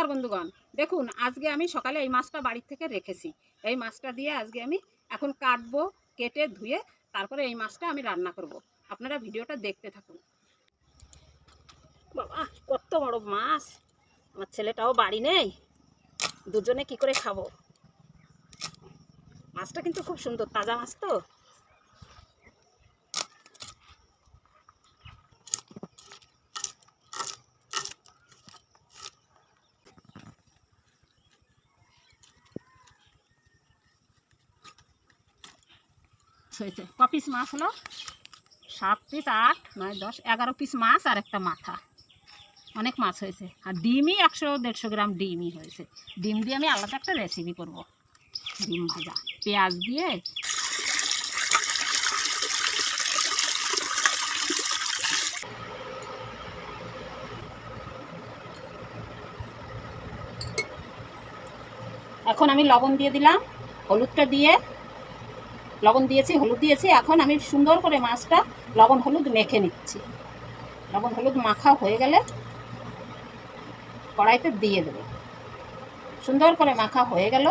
নমস্কার বন্ধুগণ। দেখুন, আজকে আমি সকালে এই মাছটা বাড়ির থেকে রেখেছি। এই মাছটা দিয়ে আজকে আমি এখন কাটবো, কেটে ধুয়ে তারপরে এই মাছটা আমি রান্না করব। আপনারা ভিডিওটা দেখতে থাকুন। বাবা, কত বড় মাছ! আমার ছেলেটাও বাড়ি নেই। দুজনে কি করে খাব? মাছটা কিন্তু খুব সুন্দর, তাজা মাছ তো। হয়েছে। ক পিস মাছ হলো? সাত পিস আট, নয়, দশ, এগারো পিস মাছ আর একটা মাথা। অনেক মাছ হয়েছে। আর ডিমই একশো, দেড়শো গ্রাম ডিমই হয়েছে। ডিম দিয়ে আমি আলাদা একটা রেসিপি করব। ডিম ভাজা। পেঁয়াজ দিয়ে এখন আমি লবণ দিয়ে দিলাম। হলুদটা দিয়ে লবণ দিয়েছি, হলুদ দিয়েছি। এখন আমি সুন্দর করে মাছটা লবণ হলুদ মেখে নিচ্ছি। লবণ হলুদ মাখা হয়ে গেলে কড়াইতে দিয়ে দেবো। সুন্দর করে মাখা হয়ে গেল।